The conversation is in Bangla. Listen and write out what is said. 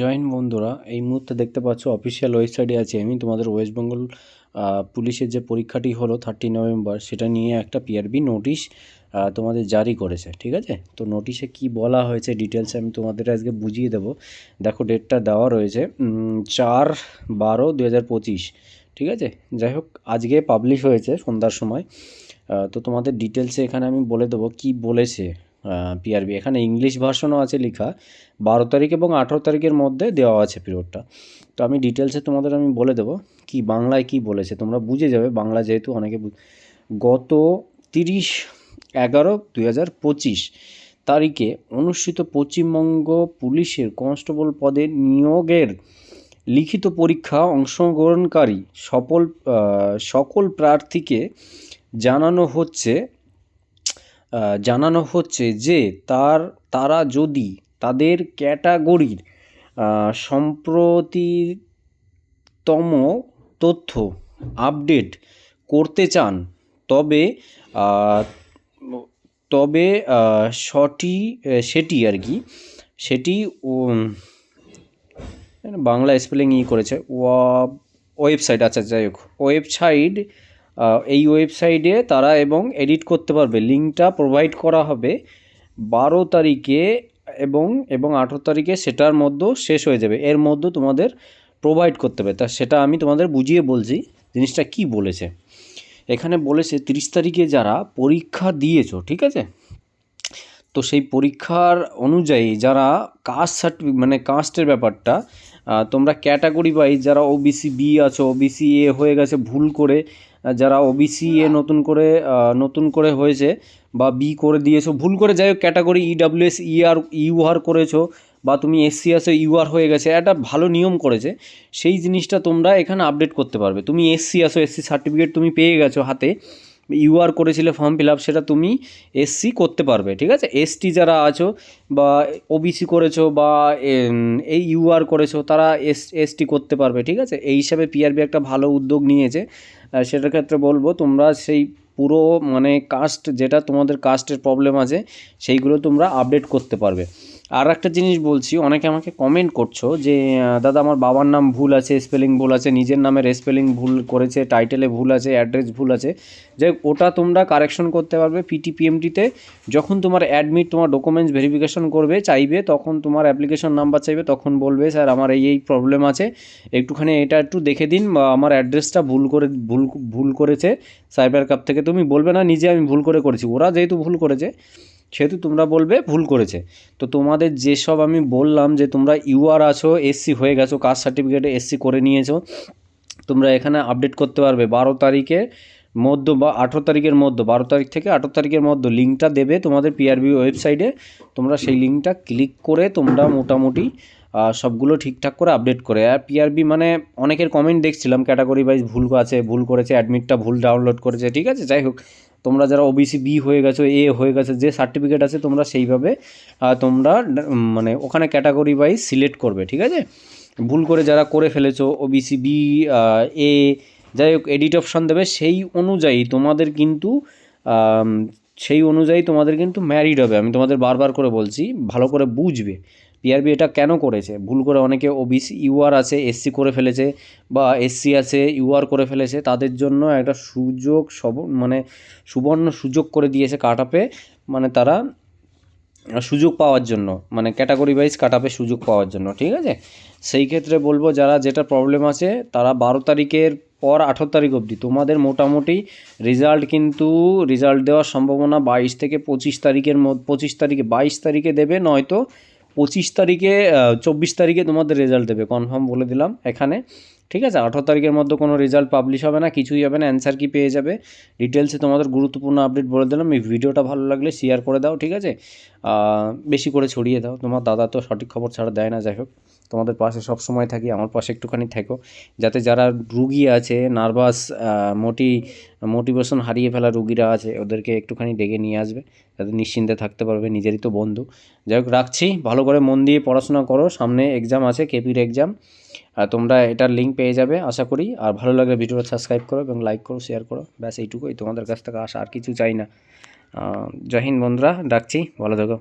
জয়েন বন্ধুরা, এই মুহূর্তে দেখতে পাচ্ছ অফিসিয়াল ওয়েবসাইটে আছে আমি। তোমাদের ওয়েস্ট বেঙ্গল পুলিশের যে পরীক্ষাটি হলো থার্টি নভেম্বর সেটা নিয়ে একটা পিআরবি নোটিশ তোমাদের জারি করেছে, ঠিক আছে? তো নোটিশে কি বলা হয়েছে ডিটেলসে আমি তোমাদের আজকে বুঝিয়ে দেবো। দেখো ডেটটা দেওয়া রয়েছে চার বারো দু ঠিক আছে? যাই হোক, আজকে পাবলিশ হয়েছে সন্ধ্যার সময়। তো তোমাদের ডিটেলসে এখানে আমি বলে দেবো কি বলেছে। পিআরবি এখানে ইংলিশ ভার্সনও আছে লেখা। বারো তারিখ এবং আঠেরো তারিখের মধ্যে দেওয়া আছে পিরিয়ডটা তো আমি ডিটেলসে তোমাদের আমি বলে দেবো কি বাংলায় কি বলেছে। তোমরা বুঝে যাবে, বাংলা যেহেতু অনেকে গত তিরিশ এগারো দুই হাজার পঁচিশ তারিখে অনুষ্ঠিত পশ্চিমবঙ্গ পুলিশের কনস্টেবল পদে নিয়োগের লিখিত পরীক্ষা অংশগ্রহণকারী সফল সকল প্রার্থীকে জানানো হচ্ছে জানানো হচ্ছে যে তার, তারা যদি তাদের ক্যাটাগরির সম্প্রতিতম তথ্য আপডেট করতে চান, তবে তবে সটি, সেটি আর কি, সেটি বাংলা স্পেলিং ই করেছে ওয়েবসাইট আচ্ছা যাই হোক, ওয়েবসাইট এই ওয়েবসাইটে তারা এবং এডিট করতে পারবে। লিঙ্কটা প্রোভাইড করা হবে বারো তারিখে এবং এবং আঠেরো তারিখে সেটার মধ্যেও শেষ হয়ে যাবে। এর মধ্যে তোমাদের প্রোভাইড করতে হবে। তা সেটা আমি তোমাদের বুঝিয়ে বলছি জিনিসটা কি বলেছে। এখানে বলেছে তিরিশ তারিখে যারা পরীক্ষা দিয়েছ, ঠিক আছে? তো সেই পরীক্ষার অনুযায়ী যারা কাস্ট সার্টিফিক মানে কাস্টের ব্যাপারটা তোমরা ক্যাটাগরি ওয়াইজ যারা ওবিসি বি আছো ওবিসি এ হয়ে গেছে, ভুল করে যারা ওবিসি এ নতুন করে নতুন করে হয়েছে বা বি করে দিয়েছ ভুল করে যাই হোক ক্যাটাগরি ইডাব্লিউএস ইআর ইউআর করেছ বা তুমি এসসি আসো ইউআর হয়ে গেছে একটা ভালো নিয়ম করেছে সেই জিনিসটা তোমরা এখানে আপডেট করতে পারবে। তুমি এসসি আসো এসসি সার্টিফিকেট তুমি পেয়ে গেছো হাতে ইউআর করেছিলে ফর্ম ফিল আপ সেটা তুমি এসসি করতে পারবে ঠিক আছে? এসটি যারা আছো বা ওবিসি করেছ বা এই ইউআর করেছ তারা এস এসটি করতে পারবে ঠিক আছে? এই হিসাবে পিআরবি একটা ভালো উদ্যোগ নিয়েছে। সেটার ক্ষেত্রে বলব, তোমরা সেই পুরো মানে কাস্ট যেটা তোমাদের কাস্টের প্রবলেম আছে, সেইগুলো তোমরা আপডেট করতে পারবে। আর একটা জিনিস বলছি, অনেকে আমাকে কমেন্ট করছ যে দাদা আমার বাবার নাম ভুল আছে স্পেলিং ভুল আছে, নিজের নামের স্পেলিং ভুল করেছে টাইটেলে ভুল আছে অ্যাড্রেস ভুল আছে। যে ওটা তোমরা কারেকশন করতে পারবে পিটিপিএমটিতে যখন তোমার অ্যাডমিট তোমার ডকুমেন্টস ভেরিফিকেশন করবে, চাইবে, তখন তোমার অ্যাপ্লিকেশন নাম্বার চাইবে, তখন বলবে, স্যার, আমার এই এই প্রবলেম আছে। একটুখানি এটা একটু দেখে দিন, বা আমার অ্যাড্রেসটা ভুল করে, ভুল ভুল করেছে। সাইবার কাপ থেকে তুমি বলবে না, নিজে আমি ভুল করে করেছি। ওরা যেহেতু ভুল করেছে সেহেতু তোমরা বলবে ভুল করেছে। তো তোমাদের যেসব আমি বললাম যে তোমরা ইউআর আছো, এসসি হয়ে গেছো, কাস্ট সার্টিফিকেটে এসসি করে নিয়েছো, তোমরা এখানে আপডেট করতে পারবে। বারো তারিখে মধ্য বা আঠেরো তারিখের মধ্যে, বারো তারিখ থেকে আঠেরো তারিখের মধ্যে লিঙ্কটা দেবে তোমাদের পিআরবি ওয়েবসাইটে। তোমরা সেই লিঙ্কটা ক্লিক করে তোমরা মোটামুটি সবগুলো ঠিকঠাক করে আপডেট করে। আর পিআরবি মানে অনেকের কমেন্ট দেখছিলাম ক্যাটাগরি ওয়াইজ ভুল আছে, ভুল করেছে অ্যাডমিটটা ভুল ডাউনলোড করেছে, ঠিক আছে? যাই হোক তোমরা যারা ওবিসি বি হয়ে গেছো এ হয়ে গেছে, যে সার্টিফিকেট আছে, তোমরা সেইভাবে তোমরা মানে ওখানে ক্যাটাগরি ওয়াইজ সিলেক্ট করবে, ঠিক আছে? ভুল করে যারা করে ফেলেছো ওবিসি বি এ যাই হোক এডিট অপশান দেবে, সেই অনুযায়ী তোমাদের কিন্তু সেই অনুযায়ী তোমাদের কিন্তু ম্যারিড হবে। আমি তোমাদের বারবার করে বলছি, ভালো করে বুঝবে। পিআরবি এটা কেন করেছে? ভুল করে অনেকে ওবিসি ইউআর আছে এসসি করে ফেলেছে বা এসসি আছে ইউআর করে ফেলেছে, তাদের জন্য একটা সুযোগ সব মানে সুবর্ণ সুযোগ করে দিয়েছে কাট আপে মানে তারা সুযোগ পাওয়ার জন্য মানে ক্যাটাগরি ওয়াইজ কাট আপে সুযোগ পাওয়ার জন্য, ঠিক আছে? সেই ক্ষেত্রে বলব যারা যেটা প্রবলেম আছে, তারা বারো তারিখের পর আঠেরো তারিখ অবধি, তোমাদের মোটামুটি রেজাল্ট কিন্তু রেজাল্ট দেওয়ার সম্ভাবনা বাইশ থেকে পঁচিশ তারিখের মধ্যে, পঁচিশ তারিখে, বাইশ তারিখে দেবে, নয়তো পঁচিশ তারিখে চব্বিশ তারিখে তোমাদের রেজাল্ট দেবে কনফার্ম বলে দিলাম এখানে। ঠিক আছে? আঠেরো তারিখের মধ্যে কোনো রেজাল্ট পাবলিশ হবে না, কিছুই হবে না অ্যান্সার কি পেয়ে যাবে? ডিটেলসে তোমাদের গুরুত্বপূর্ণ আপডেট বলে দিলাম। এই ভিডিওটা ভালো লাগলে শেয়ার করে দাও, ঠিক আছে? বেশি করে ছড়িয়ে দাও। তোমার দাদা তো সঠিক খবর ছাড়া দেয় না, যাই হোক। তোমাদের পাশে সব সময় থাকি, আমার পাশে একটুখানি থেকো। যাতে যারা রুগী আছে নার্ভাস মোটি মোটিভেশন হারিয়ে ফেলা রুগীরা আছে, ওদেরকে একটুখানি ডেকে নিয়ে আসবে। যাতে নিশ্চিন্তে থাকতে পারবে, নিজেরই তো বন্ধু। যাই হোক, রাখছি। ভালো করে মন দিয়ে পড়াশোনা করো। সামনে এক্সাম আছে কেপির এক্সাম তোমরা এটার লিঙ্ক পেয়ে যাবে, আশা করি। আর ভালো লাগলে ভিডিওটা সাবস্ক্রাইব করো এবং লাইক করো শেয়ার করো। ব্যাস, এইটুকুই। তোমাদের কাছ থেকে আসা আর কিছু চাই না। জয় হিন্দ বন্ধুরা, ডাকছি। ভালো থাকো।